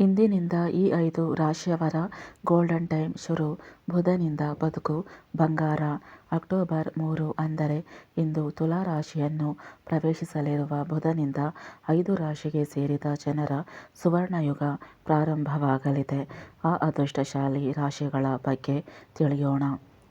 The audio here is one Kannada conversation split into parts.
ಇಂದಿನಿಂದ ಈ ಐದು ರಾಶಿಯವರ ಗೋಲ್ಡನ್ ಟೈಮ್ ಶುರು. ಬುಧನಿಂದ ಬದುಕು. ಬಂಗಾರ. ಅಕ್ಟೋಬರ್ ಮೂರು ಅಂದರೆ ಇಂದು ತುಲಾ ರಾಶಿಯನ್ನು ಪ್ರವೇಶಿಸಲಿರುವ ಬುಧನಿಂದ ಐದು ರಾಶಿಗೆ ಸೇರಿದ ಜನರ ಸುವರ್ಣಯುಗ ಪ್ರಾರಂಭವಾಗಲಿದೆ. ಆ ಅದೃಷ್ಟಶಾಲಿ ರಾಶಿಗಳ ಬಗ್ಗೆ ತಿಳಿಯೋಣ.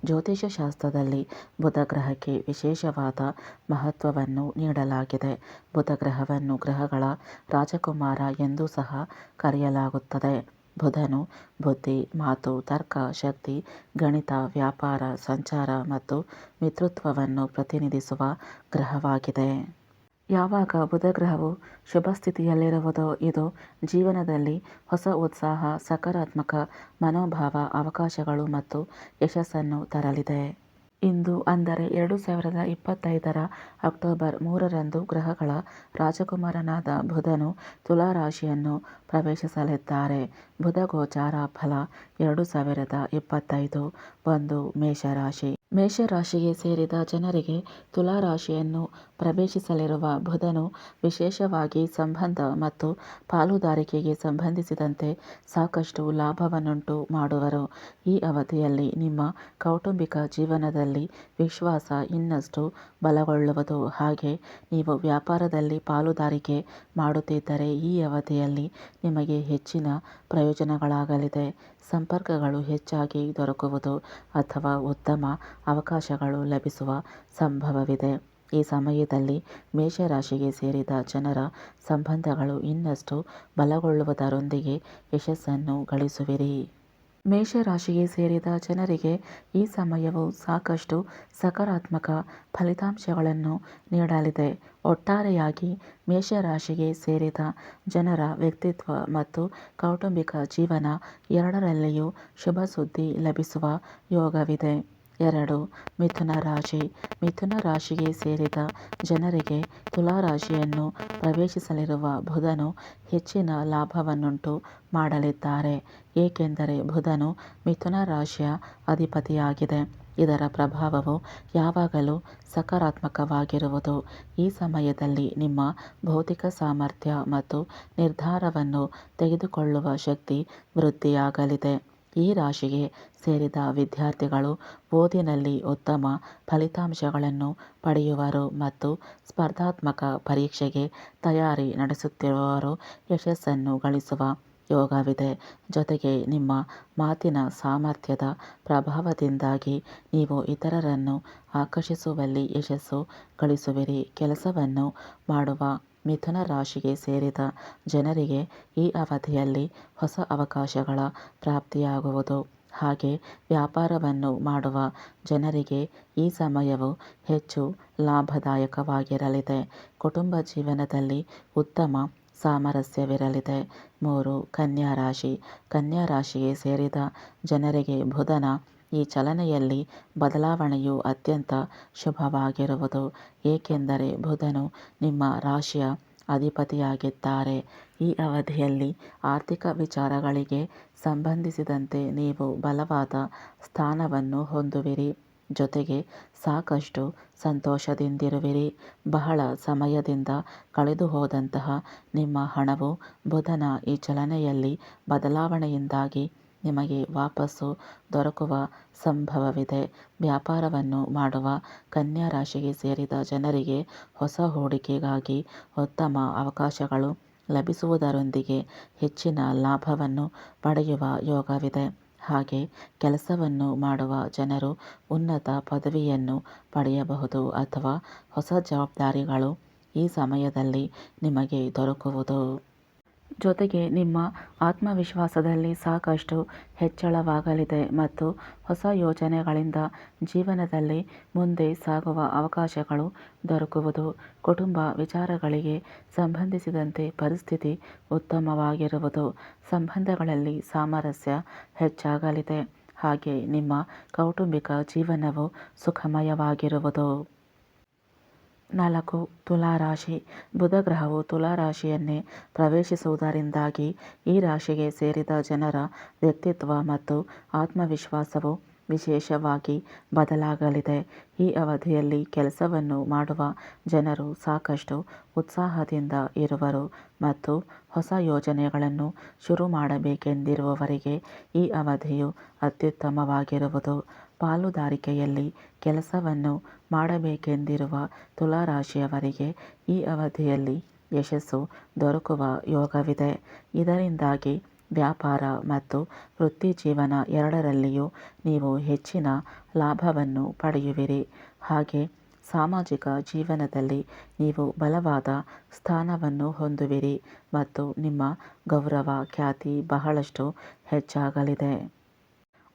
ಜ್ಯೋತಿಷ್ಯ ಶಾಸ್ತ್ರದಲ್ಲಿ ಬುಧ ಗ್ರಹಕ್ಕೆ ವಿಶೇಷವಾದ ಮಹತ್ವವನ್ನು ನೀಡಲಾಗಿದೆ. ಬುಧ ಗ್ರಹವನ್ನು ಗ್ರಹಗಳ ರಾಜಕುಮಾರ ಎಂದೂ ಸಹ ಕರೆಯಲಾಗುತ್ತದೆ. ಬುಧನು ಬುದ್ಧಿ, ಮಾತು, ತರ್ಕ, ಶಕ್ತಿ, ಗಣಿತ, ವ್ಯಾಪಾರ, ಸಂಚಾರ ಮತ್ತು ಮಿತೃತ್ವವನ್ನು ಪ್ರತಿನಿಧಿಸುವ ಗ್ರಹವಾಗಿದೆ. ಯಾವಾಗ ಬುಧಗ್ರಹವು ಶುಭಸ್ಥಿತಿಯಲ್ಲಿರುವುದೋ ಶುಭ ಸ್ಥಿತಿಯಲ್ಲಿರುವುದೋ ಇದು ಜೀವನದಲ್ಲಿ ಹೊಸ ಉತ್ಸಾಹ, ಸಕಾರಾತ್ಮಕ ಮನೋಭಾವ, ಅವಕಾಶಗಳು ಮತ್ತು ಯಶಸ್ಸನ್ನು ತರಲಿದೆ. ಇಂದು ಅಂದರೆ ಎರಡು ಸಾವಿರದ ಇಪ್ಪತ್ತೈದರ ಅಕ್ಟೋಬರ್ ಮೂರರಂದು ಗ್ರಹಗಳ ರಾಜಕುಮಾರನಾದ ಬುಧನು ತುಲಾ ರಾಶಿಯನ್ನು ಪ್ರವೇಶಿಸಲಿದ್ದಾರೆ. ಬುಧ ಗೋಚಾರ ಫಲ ಎರಡು ಸಾವಿರದ ಇಪ್ಪತ್ತೈದು ಒಂದು ಮೇಷರಾಶಿ. ಮೇಷರಾಶಿಗೆ ಸೇರಿದ ಜನರಿಗೆ ತುಲಾ ರಾಶಿಯನ್ನು ಪ್ರವೇಶಿಸಲಿರುವ ಬುಧನು ವಿಶೇಷವಾಗಿ ಸಂಬಂಧ ಮತ್ತು ಪಾಲುದಾರಿಕೆಗೆ ಸಂಬಂಧಿಸಿದಂತೆ ಸಾಕಷ್ಟು ಲಾಭವನ್ನುಂಟು ಮಾಡುವರು. ಈ ಅವಧಿಯಲ್ಲಿ ನಿಮ್ಮ ಕೌಟುಂಬಿಕ ಜೀವನದಲ್ಲಿ ವಿಶ್ವಾಸ ಇನ್ನಷ್ಟು ಬಲಗೊಳ್ಳುವುದು. ಹಾಗೆ ನೀವು ವ್ಯಾಪಾರದಲ್ಲಿ ಪಾಲುದಾರಿಕೆ ಮಾಡುತ್ತಿದ್ದರೆ ಈ ಅವಧಿಯಲ್ಲಿ ನಿಮಗೆ ಹೆಚ್ಚಿನ ಪ್ರಯೋಜನಗಳಾಗಲಿದೆ. ಸಂಪರ್ಕಗಳು ಹೆಚ್ಚಾಗಿ ದೊರಕುವುದು ಅಥವಾ ಉತ್ತಮ ಅವಕಾಶಗಳು ಲಭಿಸುವ ಸಂಭವವಿದೆ. ಈ ಸಮಯದಲ್ಲಿ ಮೇಷರಾಶಿಗೆ ಸೇರಿದ ಜನರ ಸಂಬಂಧಗಳು ಇನ್ನಷ್ಟು ಬಲಗೊಳ್ಳುವುದರೊಂದಿಗೆ ಯಶಸ್ಸನ್ನು ಗಳಿಸುವಿರಿ. ಮೇಷರಾಶಿಗೆ ಸೇರಿದ ಜನರಿಗೆ ಈ ಸಮಯವು ಸಾಕಷ್ಟು ಸಕಾರಾತ್ಮಕ ಫಲಿತಾಂಶಗಳನ್ನು ನೀಡಲಿದೆ. ಒಟ್ಟಾರೆಯಾಗಿ ಮೇಷರಾಶಿಗೆ ಸೇರಿದ ಜನರ ವ್ಯಕ್ತಿತ್ವ ಮತ್ತು ಕೌಟುಂಬಿಕ ಜೀವನ ಎರಡರಲ್ಲಿಯೂ ಶುಭ ಸುದ್ದಿ ಲಭಿಸುವ ಯೋಗವಿದೆ. ಎರಡು. ಮಿಥುನ ರಾಶಿ. ಮಿಥುನ ರಾಶಿಗೆ ಸೇರಿದ ಜನರಿಗೆ ತುಲಾ ರಾಶಿಯನ್ನು ಪ್ರವೇಶಿಸಲಿರುವ ಬುಧನು ಹೆಚ್ಚಿನ ಲಾಭವನ್ನುಂಟು ಮಾಡಲಿದ್ದಾರೆ. ಏಕೆಂದರೆ ಬುಧನು ಮಿಥುನ ರಾಶಿಯ ಅಧಿಪತಿಯಾಗಿದೆ. ಇದರ ಪ್ರಭಾವವು ಯಾವಾಗಲೂ ಸಕಾರಾತ್ಮಕವಾಗಿರುವುದು. ಈ ಸಮಯದಲ್ಲಿ ನಿಮ್ಮ ಭೌತಿಕ ಸಾಮರ್ಥ್ಯ ಮತ್ತು ನಿರ್ಧಾರವನ್ನು ತೆಗೆದುಕೊಳ್ಳುವ ಶಕ್ತಿ ವೃದ್ಧಿಯಾಗಲಿದೆ. ಈ ರಾಶಿಗೆ ಸೇರಿದ ವಿದ್ಯಾರ್ಥಿಗಳು ಓದಿನಲ್ಲಿ ಉತ್ತಮ ಫಲಿತಾಂಶಗಳನ್ನು ಪಡೆಯುವರು ಮತ್ತು ಸ್ಪರ್ಧಾತ್ಮಕ ಪರೀಕ್ಷೆಗೆ ತಯಾರಿ ನಡೆಸುತ್ತಿರುವವರು ಯಶಸ್ಸನ್ನು ಗಳಿಸುವ ಯೋಗವಿದೆ. ಜೊತೆಗೆ ನಿಮ್ಮ ಮಾತಿನ ಸಾಮರ್ಥ್ಯದ ಪ್ರಭಾವದಿಂದಾಗಿ ನೀವು ಇತರರನ್ನು ಆಕರ್ಷಿಸುವಲ್ಲಿ ಯಶಸ್ಸು ಗಳಿಸುವಿರಿ. ಕೆಲಸವನ್ನು ಮಾಡುವ ಮಿಥುನ ರಾಶಿಗೆ ಸೇರಿದ ಜನರಿಗೆ ಈ ಅವಧಿಯಲ್ಲಿ ಹೊಸ ಅವಕಾಶಗಳ ಪ್ರಾಪ್ತಿಯಾಗುವುದು. ಹಾಗೆ ವ್ಯಾಪಾರವನ್ನು ಮಾಡುವ ಜನರಿಗೆ ಈ ಸಮಯವು ಹೆಚ್ಚು ಲಾಭದಾಯಕವಾಗಿರಲಿದೆ. ಕುಟುಂಬ ಜೀವನದಲ್ಲಿ ಉತ್ತಮ ಸಾಮರಸ್ಯವಿರಲಿದೆ. ಮೂರು, ಕನ್ಯಾ ರಾಶಿ. ಕನ್ಯಾ ರಾಶಿಗೆ ಸೇರಿದ ಜನರಿಗೆ ಬುಧನ ಈ ಚಲನೆಯಲ್ಲಿ ಬದಲಾವಣೆಯು ಅತ್ಯಂತ ಶುಭವಾಗಿರುವುದು. ಏಕೆಂದರೆ ಬುಧನು ನಿಮ್ಮ ರಾಶಿಯ ಅಧಿಪತಿಯಾಗಿದ್ದಾರೆ. ಈ ಅವಧಿಯಲ್ಲಿ ಆರ್ಥಿಕ ವಿಚಾರಗಳಿಗೆ ಸಂಬಂಧಿಸಿದಂತೆ ನೀವು ಬಲವಾದ ಸ್ಥಾನವನ್ನು ಹೊಂದುವಿರಿ. ಜೊತೆಗೆ ಸಾಕಷ್ಟು ಸಂತೋಷದಿಂದಿರುವಿರಿ. ಬಹಳ ಸಮಯದಿಂದ ಕಳೆದು ಹೋದಂತಹ ನಿಮ್ಮ ಹಣವು ಬುಧನ ಈ ಚಲನೆಯಲ್ಲಿ ಬದಲಾವಣೆಯಿಂದಾಗಿ ನಿಮಗೆ ವಾಪಸ್ಸು ದೊರಕುವ ಸಂಭವವಿದೆ. ವ್ಯಾಪಾರವನ್ನು ಮಾಡುವ ಕನ್ಯಾ ರಾಶಿಗೆ ಸೇರಿದ ಜನರಿಗೆ ಹೊಸ ಹೂಡಿಕೆಗಾಗಿ ಉತ್ತಮ ಅವಕಾಶಗಳು ಲಭಿಸುವುದರೊಂದಿಗೆ ಹೆಚ್ಚಿನ ಲಾಭವನ್ನು ಪಡೆಯುವ ಯೋಗವಿದೆ. ಹಾಗೆ ಕೆಲಸವನ್ನು ಮಾಡುವ ಜನರು ಉನ್ನತ ಪದವಿಯನ್ನು ಪಡೆಯಬಹುದು ಅಥವಾ ಹೊಸ ಜವಾಬ್ದಾರಿಗಳು ಈ ಸಮಯದಲ್ಲಿ ನಿಮಗೆ ದೊರಕುವುದು. ಜೊತೆಗೆ ನಿಮ್ಮ ಆತ್ಮವಿಶ್ವಾಸದಲ್ಲಿ ಸಾಕಷ್ಟು ಹೆಚ್ಚಳವಾಗಲಿದೆ ಮತ್ತು ಹೊಸ ಯೋಜನೆಗಳಿಂದ ಜೀವನದಲ್ಲಿ ಮುಂದೆ ಸಾಗುವ ಅವಕಾಶಗಳು ದೊರಕುವುದು ಕುಟುಂಬ ವಿಚಾರಗಳಿಗೆ ಸಂಬಂಧಿಸಿದಂತೆ ಪರಿಸ್ಥಿತಿ ಉತ್ತಮವಾಗಿರುವುದು ಸಂಬಂಧಗಳಲ್ಲಿ ಸಾಮರಸ್ಯ ಹೆಚ್ಚಾಗಲಿದೆ. ಹಾಗೆ ನಿಮ್ಮ ಕೌಟುಂಬಿಕ ಜೀವನವು ಸುಖಮಯವಾಗಿರುವುದು. ನಾಲ್ಕು ತುಲಾ ರಾಶಿ ಬುಧ ಗ್ರಹವು ತುಲಾ ರಾಶಿಯನ್ನೇ ಪ್ರವೇಶಿಸುವುದರಿಂದಾಗಿ ಈ ರಾಶಿಗೆ ಸೇರಿದ ಜನರ ವ್ಯಕ್ತಿತ್ವ ಮತ್ತು ಆತ್ಮವಿಶ್ವಾಸವು ವಿಶೇಷವಾಗಿ ಬದಲಾಗಲಿದೆ. ಈ ಅವಧಿಯಲ್ಲಿ ಕೆಲಸವನ್ನು ಮಾಡುವ ಜನರು ಸಾಕಷ್ಟು ಉತ್ಸಾಹದಿಂದ ಇರುವರು ಮತ್ತು ಹೊಸ ಯೋಜನೆಗಳನ್ನು ಶುರು ಮಾಡಬೇಕೆಂದಿರುವವರಿಗೆ ಈ ಅವಧಿಯು ಅತ್ಯುತ್ತಮವಾಗಿರುವುದು. ಪಾಲುದಾರಿಕೆಯಲ್ಲಿ ಕೆಲಸವನ್ನು ಮಾಡಬೇಕೆಂದಿರುವ ತುಲಾರಾಶಿಯವರಿಗೆ ಈ ಅವಧಿಯಲ್ಲಿ ಯಶಸ್ಸು ದೊರಕುವ ಯೋಗವಿದೆ. ಇದರಿಂದಾಗಿ ವ್ಯಾಪಾರ ಮತ್ತು ವೃತ್ತಿಜೀವನ ಎರಡರಲ್ಲಿಯೂ ನೀವು ಹೆಚ್ಚಿನ ಲಾಭವನ್ನು ಪಡೆಯುವಿರಿ. ಹಾಗೆ ಸಾಮಾಜಿಕ ಜೀವನದಲ್ಲಿ ನೀವು ಬಲವಾದ ಸ್ಥಾನವನ್ನು ಹೊಂದುವಿರಿ ಮತ್ತು ನಿಮ್ಮ ಗೌರವ ಖ್ಯಾತಿ ಬಹಳಷ್ಟು ಹೆಚ್ಚಾಗಲಿದೆ.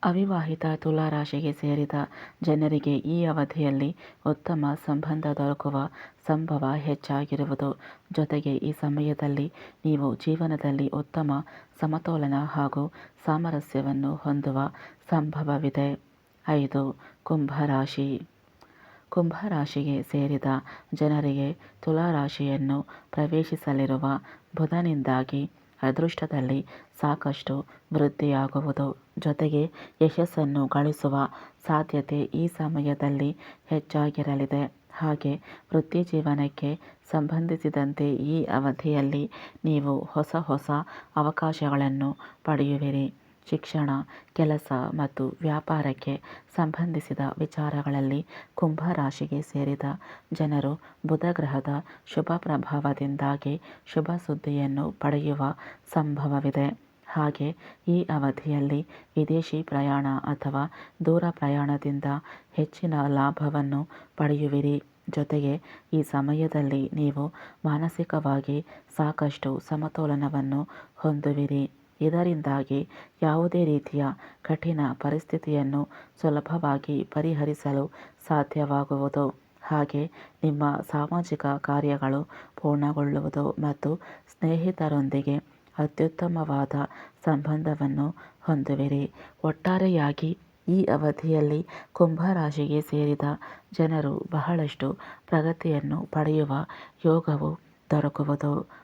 ಅವಿವಾಹಿತ ತುಲಾರಾಶಿಗೆ ಸೇರಿದ ಜನರಿಗೆ ಈ ಅವಧಿಯಲ್ಲಿ ಉತ್ತಮ ಸಂಬಂಧ ದೊರಕುವ ಸಂಭವ ಹೆಚ್ಚಾಗಿರುವುದು. ಜೊತೆಗೆ ಈ ಸಮಯದಲ್ಲಿ ನೀವು ಜೀವನದಲ್ಲಿ ಉತ್ತಮ ಸಮತೋಲನ ಹಾಗೂ ಸಾಮರಸ್ಯವನ್ನು ಹೊಂದುವ ಸಂಭವವಿದೆ. ಐದು, ಕುಂಭರಾಶಿ. ಕುಂಭರಾಶಿಗೆ ಸೇರಿದ ಜನರಿಗೆ ತುಲಾರಾಶಿಯನ್ನು ಪ್ರವೇಶಿಸಲಿರುವ ಬುಧನಿಂದಾಗಿ ಅದೃಷ್ಟದಲ್ಲಿ ಸಾಕಷ್ಟು ವೃದ್ಧಿಯಾಗುವುದು. ಜೊತೆಗೆ ಯಶಸ್ಸನ್ನು ಗಳಿಸುವ ಸಾಧ್ಯತೆ ಈ ಸಮಯದಲ್ಲಿ ಹೆಚ್ಚಾಗಿರಲಿದೆ. ಹಾಗೆ ವೃತ್ತಿ ಜೀವನಕ್ಕೆ ಸಂಬಂಧಿಸಿದಂತೆ ಈ ಅವಧಿಯಲ್ಲಿ ನೀವು ಹೊಸ ಹೊಸ ಅವಕಾಶಗಳನ್ನು ಪಡೆಯುವಿರಿ. ಶಿಕ್ಷಣ, ಕೆಲಸ ಮತ್ತು ವ್ಯಾಪಾರಕ್ಕೆ ಸಂಬಂಧಿಸಿದ ವಿಚಾರಗಳಲ್ಲಿ ಕುಂಭರಾಶಿಗೆ ಸೇರಿದ ಜನರು ಬುಧ ಗ್ರಹದ ಶುಭ ಪ್ರಭಾವದಿಂದಾಗಿ ಶುಭ ಸುದ್ದಿಯನ್ನು ಪಡೆಯುವ ಸಂಭವವಿದೆ. ಹಾಗೆ ಈ ಅವಧಿಯಲ್ಲಿ ವಿದೇಶಿ ಪ್ರಯಾಣ ಅಥವಾ ದೂರ ಪ್ರಯಾಣದಿಂದ ಹೆಚ್ಚಿನ ಲಾಭವನ್ನು ಪಡೆಯುವಿರಿ. ಜೊತೆಗೆ ಈ ಸಮಯದಲ್ಲಿ ನೀವು ಮಾನಸಿಕವಾಗಿ ಸಾಕಷ್ಟು ಸಮತೋಲನವನ್ನು ಹೊಂದುವಿರಿ. ಇದರಿಂದಾಗಿ ಯಾವುದೇ ರೀತಿಯ ಕಠಿಣ ಪರಿಸ್ಥಿತಿಯನ್ನು ಸುಲಭವಾಗಿ ಪರಿಹರಿಸಲು ಸಾಧ್ಯವಾಗುವುದು. ಹಾಗೆ ನಿಮ್ಮ ಸಾಮಾಜಿಕ ಕಾರ್ಯಗಳು ಪೂರ್ಣಗೊಳ್ಳುವುದು ಮತ್ತು ಸ್ನೇಹಿತರೊಂದಿಗೆ ಅತ್ಯುತ್ತಮವಾದ ಸಂಬಂಧವನ್ನು ಹೊಂದುವಿರಿ. ಒಟ್ಟಾರೆಯಾಗಿ ಈ ಅವಧಿಯಲ್ಲಿ ಕುಂಭರಾಶಿಗೆ ಸೇರಿದ ಜನರು ಬಹಳಷ್ಟು ಪ್ರಗತಿಯನ್ನು ಪಡೆಯುವ ಯೋಗವು ದೊರಕುವುದು.